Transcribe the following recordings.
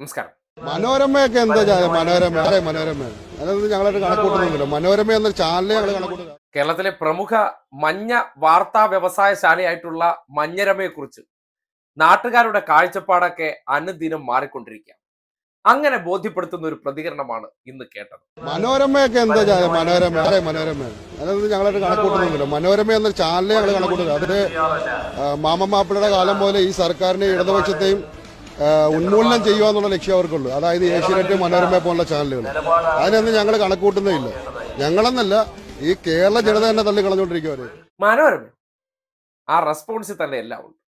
നമസ്കാരം. മനോരമയൊക്കെ എന്താ മനോരമ മനോരമ. അതൊന്നും ഞങ്ങളായിട്ട് കണക്കൂട്ടുന്നില്ല മനോരമ എന്ന ഞങ്ങൾ കണക്കൂട്ടുന്നത് കേരളത്തിലെ പ്രമുഖ മഞ്ഞ വാർത്താ വ്യവസായ വ്യവസായശാലയായിട്ടുള്ള മഞ്ഞരമയെക്കുറിച്ച് നാട്ടുകാരുടെ കാഴ്ചപ്പാടൊക്കെ അനുദിനം മാറിക്കൊണ്ടിരിക്കുക അങ്ങനെ ബോധ്യപ്പെടുത്തുന്ന ഒരു പ്രതികരണമാണ് ഇന്ന് കേട്ടത്. മനോരമയൊക്കെ എന്താ മനോരമ മനോരമ. അതൊന്നും ഞങ്ങളായിട്ട് കണക്കൂട്ടുന്നില്ല മനോരമ എന്ന ചാനലേ ഞങ്ങൾ കണക്കൂട്ടുന്നത് അതിന് മാമ മാപ്പിളയുടെ കാലം പോലെ ഈ സർക്കാരിനെ ഇടതുപക്ഷത്തെയും ഉന്മൂലനം ചെയ്യുക എന്നുള്ള ലക്ഷ്യം അവർക്കുള്ളൂ. അതായത് ഏഷ്യനെറ്റ് മനോരമ പോലുള്ള ചാനലുകൾ. അതിനൊന്നും ഞങ്ങൾ കണക്കൂട്ടുന്നില്ല ഞങ്ങളെന്നല്ല ഈ കേരള ജനത തന്നെ തള്ളി കളഞ്ഞോണ്ടിരിക്കുക അവർ. മനോരമ. ആ റെസ്പോൺസിൽ തന്നെ എല്ലാം ഉണ്ട്.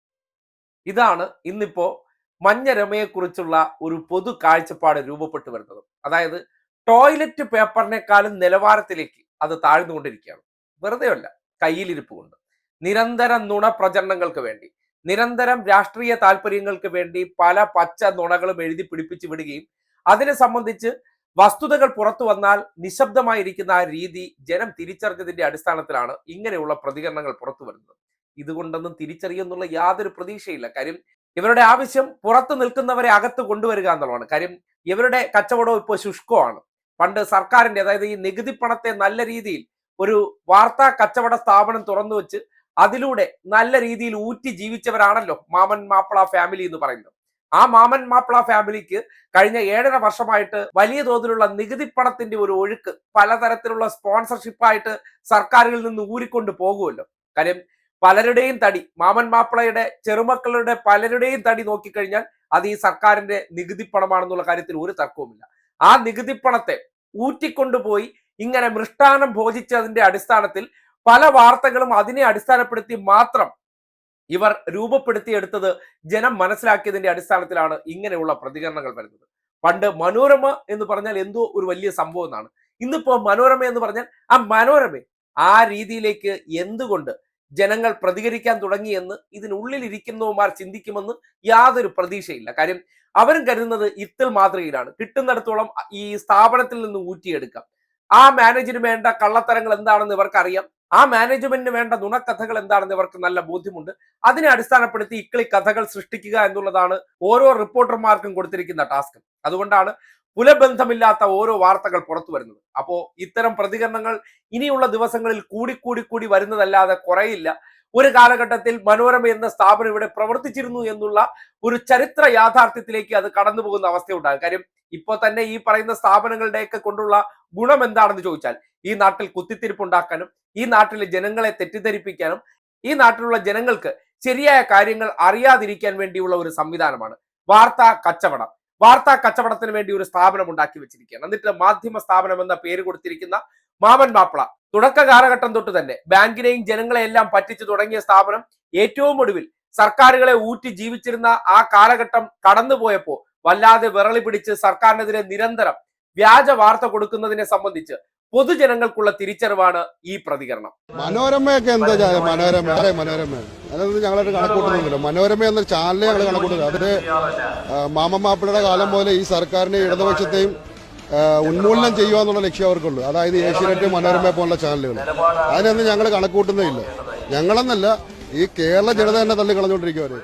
ഇതാണ് ഇന്നിപ്പോ മഞ്ഞരമയെക്കുറിച്ചുള്ള ഒരു പൊതു കാഴ്ചപ്പാട് രൂപപ്പെട്ടു വരുന്നത്. അതായത് ടോയ്ലറ്റ് പേപ്പറിനേക്കാളും നിലവാരത്തിലേക്ക് അത് താഴ്ന്നുകൊണ്ടിരിക്കുകയാണ്. വെറുതെയല്ല കയ്യിലിരിപ്പ് കൊണ്ട് നിരന്തര നുണ പ്രചരണങ്ങൾക്ക് വേണ്ടി. നിരന്തരം രാഷ്ട്രീയ താല്പര്യങ്ങൾക്ക് വേണ്ടി പല പച്ച നുണകളും എഴുതി പിടിപ്പിച്ചു വിടുകയും അതിനെ സംബന്ധിച്ച് വസ്തുതകൾ പുറത്തു വന്നാൽ നിശബ്ദമായിരിക്കുന്ന ആ രീതി ജനം തിരിച്ചറിഞ്ഞതിന്റെ അടിസ്ഥാനത്തിലാണ് ഇങ്ങനെയുള്ള പ്രതികരണങ്ങൾ പുറത്തു വരുന്നത്. ഇതുകൊണ്ടൊന്നും തിരിച്ചറിയുന്നുള്ള യാതൊരു പ്രതീക്ഷയില്ല. കാര്യം ഇവരുടെ ആവശ്യം പുറത്തു നിൽക്കുന്നവരെ അകത്ത് കൊണ്ടുവരിക എന്നുള്ളതാണ്. കാര്യം ഇവരുടെ കച്ചവടം ഇപ്പോൾ ശുഷ്കമാണ് പണ്ട് സർക്കാരിന്റെ അതായത് ഈ നികുതി പണത്തെ നല്ല രീതിയിൽ ഒരു വാർത്താ കച്ചവട സ്ഥാപനം തുറന്നു വെച്ച് അതിലൂടെ നല്ല രീതിയിൽ ഊറ്റി ജീവിച്ചവരാണല്ലോ മാമൻ മാപ്പിള ഫാമിലി എന്ന് പറയുന്നത്. ആ മാമൻ മാപ്പിള ഫാമിലിക്ക് കഴിഞ്ഞ ഏഴര വർഷമായിട്ട് വലിയ തോതിലുള്ള നികുതി പണത്തിന്റെ ഒരു ഒഴുക്ക് പലതരത്തിലുള്ള സ്പോൺസർഷിപ്പായിട്ട് സർക്കാരുകളിൽ നിന്ന് ഊരിക്കൊണ്ട് പോകുമല്ലോ. കാര്യം പലരുടെയും തടി മാമൻ മാപ്പിളയുടെ ചെറുമക്കളുടെ പലരുടെയും തടി നോക്കിക്കഴിഞ്ഞാൽ അത് ഈ സർക്കാരിന്റെ നികുതി പണമാണെന്നുള്ള കാര്യത്തിൽ ഒരു തർക്കവുമില്ല. ആ നികുതി പണത്തെ ഊറ്റിക്കൊണ്ടുപോയി ഇങ്ങനെ മൃഷ്ടാനം ഭോജിച്ചതിന്റെ അടിസ്ഥാനത്തിൽ പല വാർത്തകളും അതിനെ അടിസ്ഥാനപ്പെടുത്തി മാത്രം ഇവർ രൂപപ്പെടുത്തിയെടുത്തത് ജനം മനസ്സിലാക്കിയതിന്റെ അടിസ്ഥാനത്തിലാണ് ഇങ്ങനെയുള്ള പ്രതികരണങ്ങൾ വരുന്നത്. പണ്ട് മനോരമ എന്ന് പറഞ്ഞാൽ എന്തോ ഒരു വലിയ സംഭവം എന്നാണ്. ഇന്നിപ്പോ മനോരമ എന്ന് പറഞ്ഞാൽ ആ മനോരമ ആ രീതിയിലേക്ക് എന്തുകൊണ്ട് ജനങ്ങൾ പ്രതികരിക്കാൻ തുടങ്ങിയെന്ന് ഇതിനുള്ളിൽ ഇരിക്കുന്നവന്മാർ ചിന്തിക്കുമെന്ന് യാതൊരു പ്രതീക്ഷയില്ല. കാര്യം അവരും കരുതുന്നത് ഇത്തിൽ മാതൃകയിലാണ് കിട്ടുന്നിടത്തോളം ഈ സ്ഥാപനത്തിൽ നിന്ന് ഊറ്റിയെടുക്കാം. ആ മാനേജിന് വേണ്ട കള്ളത്തരങ്ങൾ എന്താണെന്ന് ഇവർക്ക് അറിയാം ആ മാനേജ്മെന്റിന് വേണ്ട നുണക്കഥകൾ എന്താണെന്ന് ഇവർക്ക് നല്ല ബോധ്യമുണ്ട്. അതിനെ അടിസ്ഥാനപ്പെടുത്തി ഇക്കളി കഥകൾ സൃഷ്ടിക്കുക എന്നുള്ളതാണ് ഓരോ റിപ്പോർട്ടർമാർക്കും കൊടുത്തിരിക്കുന്ന ടാസ്ക് അതുകൊണ്ടാണ് കുലബന്ധമില്ലാത്ത ഓരോ വാർത്തകൾ പുറത്തു വരുന്നത്. അപ്പോ ഇത്തരം പ്രതികരണങ്ങൾ ഇനിയുള്ള ദിവസങ്ങളിൽ കൂടി കൂടി കൂടി വരുന്നതല്ലാതെ കുറയില്ല. ഒരു കാലഘട്ടത്തിൽ മനോരമ എന്ന സ്ഥാപനം ഇവിടെ പ്രവർത്തിച്ചിരുന്നു എന്നുള്ള ഒരു ചരിത്ര യാഥാർത്ഥ്യത്തിലേക്ക് അത് കടന്നു പോകുന്ന അവസ്ഥയുണ്ടാകും. കാര്യം ഇപ്പോൾ തന്നെ ഈ പറയുന്ന സ്ഥാപനങ്ങളുടെയൊക്കെ കൊണ്ടുള്ള ഗുണം എന്താണെന്ന് ചോദിച്ചാൽ ഈ നാട്ടിൽ കുത്തിത്തിരിപ്പുണ്ടാക്കാനും ഈ നാട്ടിലെ ജനങ്ങളെ തെറ്റിദ്ധരിപ്പിക്കാനും ഈ നാട്ടിലുള്ള ജനങ്ങൾക്ക് ശരിയായ കാര്യങ്ങൾ അറിയാതിരിക്കാൻ വേണ്ടിയുള്ള ഒരു സംവിധാനമാണ്. വാർത്താ കച്ചവടം. വാർത്താ കച്ചവടത്തിന് വേണ്ടി ഒരു സ്ഥാപനം ഉണ്ടാക്കി വെച്ചിരിക്കുകയാണ്. എന്നിട്ട് മാധ്യമ സ്ഥാപനം എന്ന പേര് കൊടുത്തിരിക്കുന്ന മാമൻ മാപ്പിള തുടക്ക കാലഘട്ടം തൊട്ട് തന്നെ ബാങ്കിനെയും ജനങ്ങളെയെല്ലാം പറ്റിച്ചു തുടങ്ങിയ സ്ഥാപനം ഏറ്റവും ഒടുവിൽ സർക്കാരുകളെ ഊറ്റി ജീവിച്ചിരുന്ന ആ കാലഘട്ടം കടന്നുപോയപ്പോ വല്ലാതെ വിറളി പിടിച്ച് സർക്കാരിനെതിരെ നിരന്തരം വ്യാജ വാർത്ത കൊടുക്കുന്നതിനെ സംബന്ധിച്ച് പൊതുജനങ്ങൾക്കുള്ള തിരിച്ചറിവാണ് ഈ പ്രതികരണം. മനോരമയൊക്കെ എന്താ മനോരമ അതെ മനോരമ. അതൊന്നും ഞങ്ങളായിട്ട് കണക്കൂട്ടുന്നില്ല മനോരമ എന്ന ചാനലേ ഞങ്ങൾ കണക്കൂട്ടുന്നത് അത് മാമ മാപ്പിളയുടെ കാലം പോലെ ഈ സർക്കാരിനെ ഇടതുപക്ഷത്തെയും ഉന്മൂലനം ചെയ്യുക എന്നുള്ള ലക്ഷ്യം അവർക്കുള്ളൂ അതായത് ഏഷ്യനെറ്റ് മനോരമ പോലുള്ള ചാനലുകൾ. അതിനൊന്നും ഞങ്ങൾ കണക്കൂട്ടുന്നേ ഇല്ല. ഞങ്ങളെന്നല്ല ഈ കേരള ജനത തന്നെ തള്ളി കളഞ്ഞുകൊണ്ടിരിക്കുക അവർ